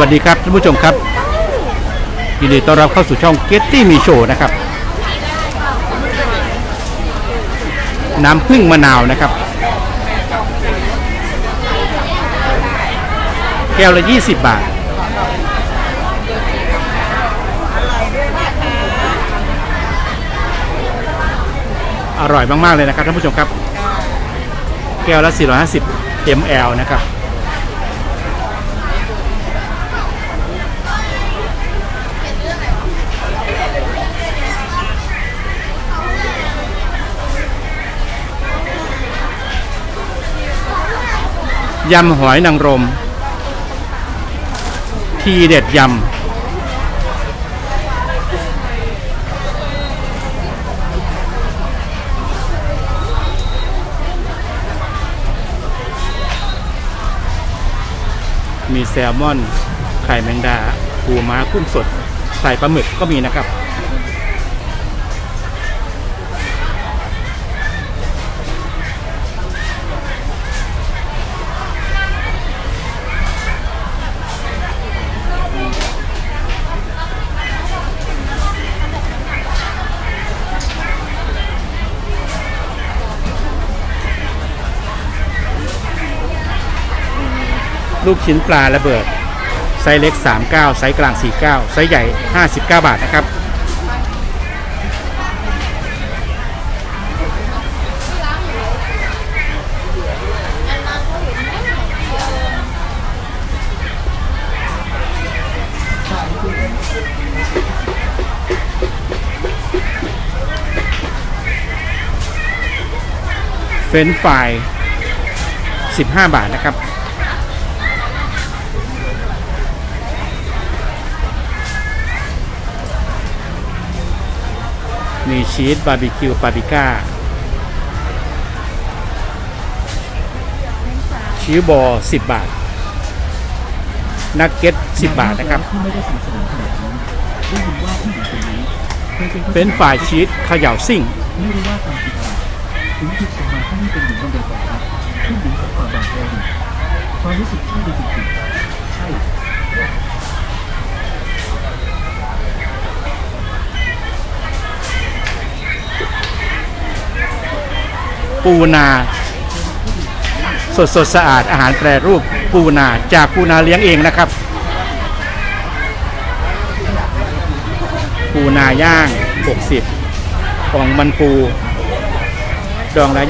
วัสดีครับท่านผู้ชมครับยินดีต้อนรับเข้าสู่ช่อง Getty มีโชว์นะครับ น้ำผึ้งมะนาวนะครับ แก้วละ 20 บาท อร่อยมาก ๆ เลยนะครับท่านผู้ชมครับ แก้วละ 450 ml นะครับ ยำหอยนางรม ทีเด็ดยำ มีแซลมอน ไข่แมงดาปูม้ากุ้งสด ใส่ปลาหมึกก็มีนะครับ ลูกชิ้นปลาระเบิด ไซส์เล็ก 39 ไซส์กลาง 49 ไซส์ใหญ่ 59 บาทนะครับ เฟรนช์ฟราย 15 บาทนะครับ มีชีสบาร์บีคิวปาปริก้าชีสบอล10 บาท นักเก็ต10 บาทนะครับที่ไม่ได้สนิทสนมขนาดนั้นได้ยินว่าผู้หญิงคนนี้เคยเป็นเฟรนช์ฟรายชีสเขย่าซิ่งไม่รู้ว่าตามผิดอะไรถึงถูกส่งมาที่นี่เป็นหญิงคนเดียวกันครับผู้หญิงของควาบาดแผลความรู้สึกใช่เลยจริงๆใช่ ปูนา สดสดสะอาดอาหารแปรรูปปูนาจากปูนาเลี้ยงเองนะครับ ปูนาย่าง 60ของมันปู ดองละ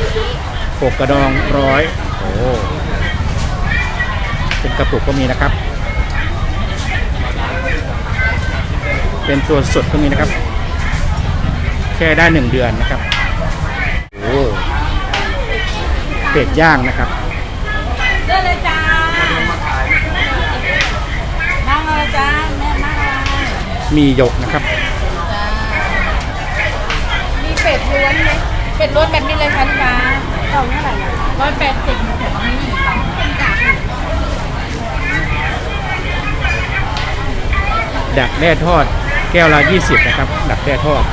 20ปกกระดองร้อยโอ้เป็นกระปุกก็มีนะครับ เป็นตัวสดก็มีนะครับ แค่ได้หนึ่งเดือนนะครับ เป็ดย่างนะครับเลือกเลยจ้านั่งเลยจ้าแม่นั่งเลยมีหยกนะครับ จ้ามีเป็ดล้วนไหมเป็ดล้วนแบบนี้เลยค่ะลูกค้ากล่องเท่าไหร่ร้อยแปดสิบแต่ว่ามีหนึ่งกล่องจ้าดักแด้ทอดแก้วละ20นะครับ ดักแด้ทอด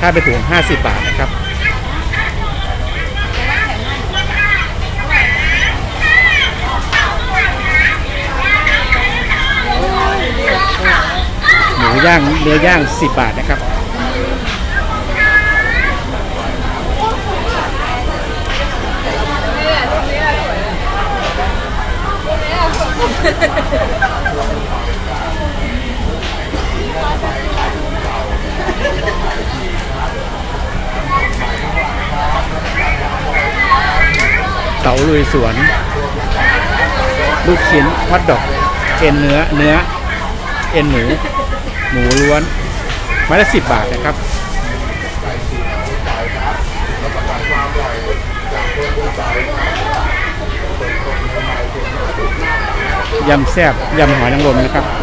ถ้าไปถุง50 บาทนะครับหมูย่างเนื้อย่าง 10 บาทนะครับเต๋าลุยสวน ลูกชิ้นฮอทดอกเอ็นเนื้อเนื้อ เอ็นหมู หมูล้วนไม้ละสิบบาทนะครับยำแซ่บยำหอยนางรมนะครับ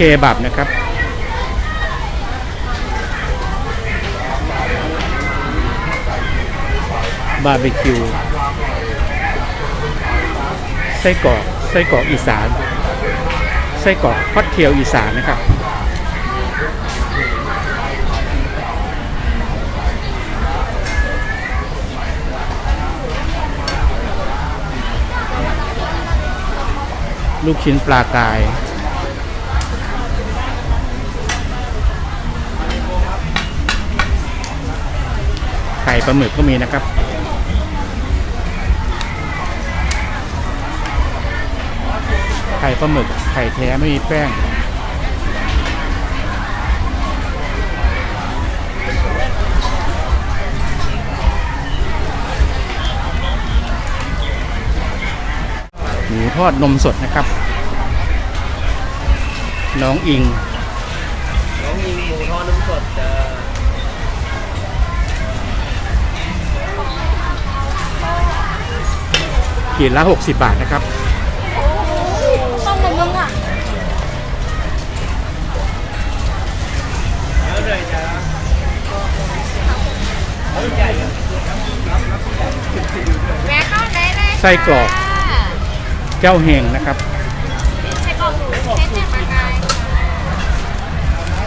เคบับนะครับ บาร์บีคิว ไส้กรอก ไส้กรอกอีสาน ไส้กรอกฮอตเทลอีสานนะครับลูกชิ้นปลากาย ข่ปลาหมึกก็มีนะครับ ไข่ปลาหมึกไข่แท้ไม่มีแป้ง หมูทอดนมสดนะครับ น้องอิง น้องมีหมูทอดน้ำสดจ้า ขีดละ 60 บาทนะครับต้องมามึงอะแล้วเลยจ้าแวะเข้าได้เลยไส้กรอกเจ้าเฮงนะครับไส้กรอกหมูเส้นแหนมปลากาย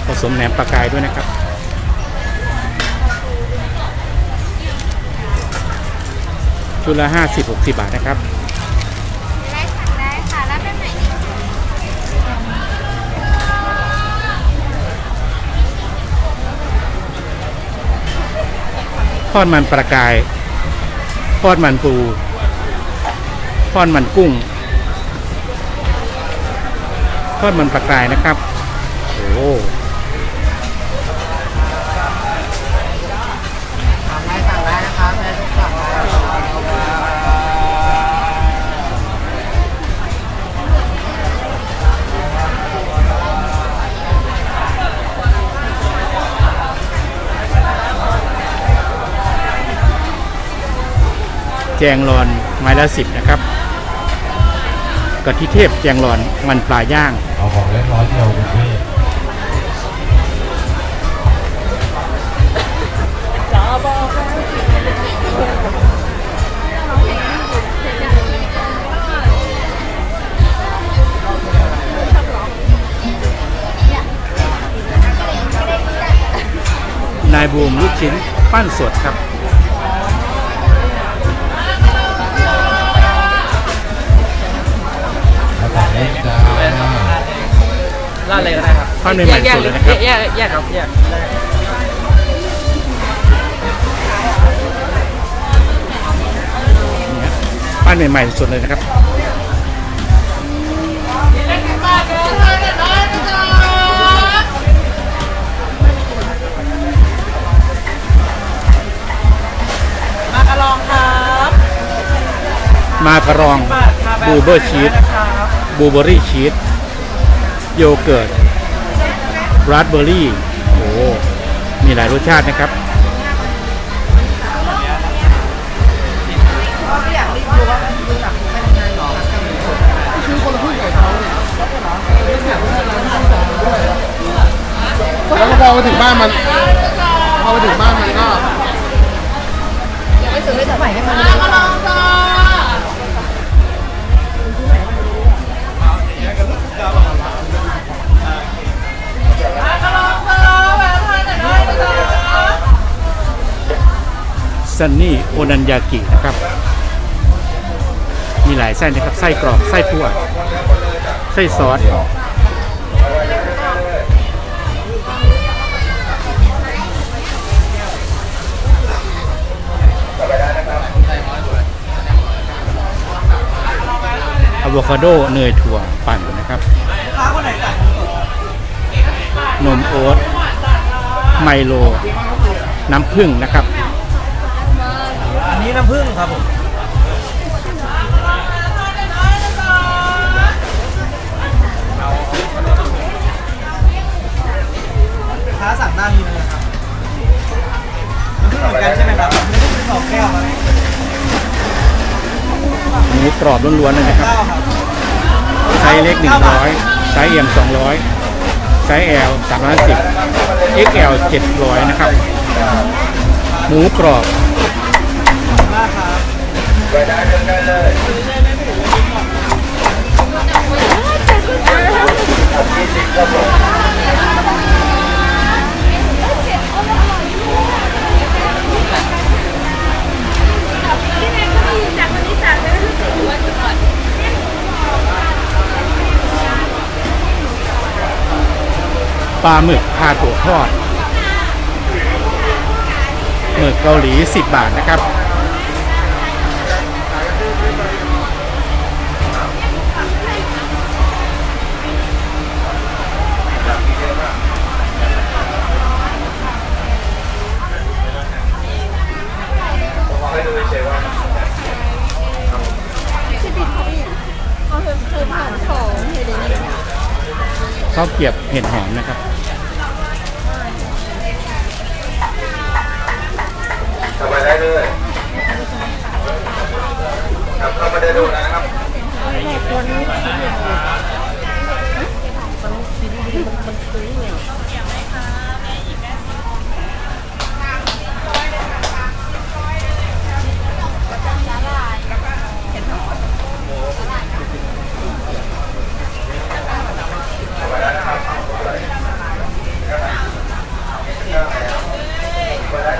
ผสมแหนมปลากายด้วยนะครับ ชุดละ 50 60 บาทนะครับได้สั่งได้ค่ะแล้วเป็นไหนดีทอดมันปลากายทอดมันปูทอดมันกุ้งทอดมันปลากายนะครับ โอ้ แจงรอนไม้ละสิบนะครับกะทิเทพแจงรอนมันปลาย่าง เอาของเล่นร้อยเดียวคุณพี่นายบูมลูกชิ้นปั้นสดครับ ราดเลยก็ได้ครับทอดใหม่ๆสดเลยนะครับ แยกแยกครับแยกนี่ฮะปั้นใหม่ๆสดเลยนะครับ มากระลองครับมากระรองบูเบอร์ชีส นะครับบลูเบอร์รี่ชีส โยเกิร์ตราสเบอร์รี่โอ้มีหลายรสชาตินะครับแล้วก็พอไปถึงบ้านมันพอไปถึงบ้านมันก็ซัน นี่โอนันยากินะครับ มีหลายไส้นะครับ ไส้กรอกไส้ทั่วไส้ซอสอะโวคาโดเนยถั่วปั่นนะครับ นมโอ๊ตไมโล น้ำผึ้งนะครับ นนี้น้ำผึ้งครับผมลูกค้าสั่งด้านนี้เลยครับน้ำผึ้งเหมือนกันใช่ไหมครับน้ำผึ้งสองแก้วครับหมูกรอบล้วนๆเลยนะครับ เก้าครับไซส์เล็ก 100 ไซส์เอ็ม200 ไซส์ L 310 XL 700 นะครับ หมูกรอบ มากปลาหมึกพาตัวทอดหมึกเกาหลี 10 บาทนะครับ ข้าวเกรียบเห็ดหอมนะครับเข้ามาได้เลยครับเข้ามาได้ดูนะครับ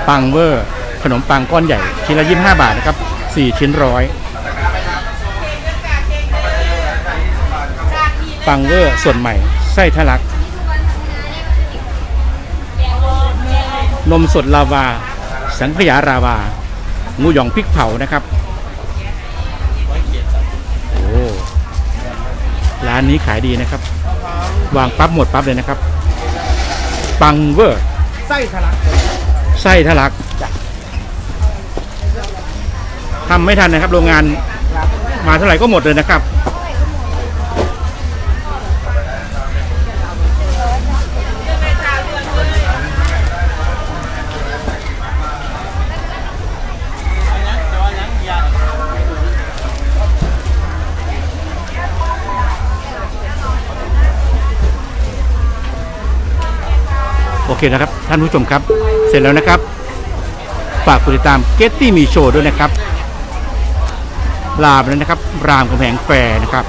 ปังเวอร์ ขนมปังก้อนใหญ่ ชิ้นละ 25 บาทนะครับ 4 ชิ้นร้อยปังเวอร์ส่วนใหม่ ไส้ทะลัก นมสดลาวา สังขยาราวา งูหยองพริกเผานะครับโอ้ร้านนี้ขายดีนะครับ วางปั๊บหมดปั๊บเลยนะครับ ปังเวอร์ ไส้ทะลัก ไส้ทะลักทำไม่ทันนะครับ โรงงานมาเท่าไหร่ก็หมดเลยนะครับโอเคนะครับ ท่านผู้ชมครับ เสร็จแล้วนะครับ ฝากกดติดตามเกตตี้มีโชว์ด้วยนะครับ ลาไปแล้วนะครับ รามกำแพงแฟร์นะครับ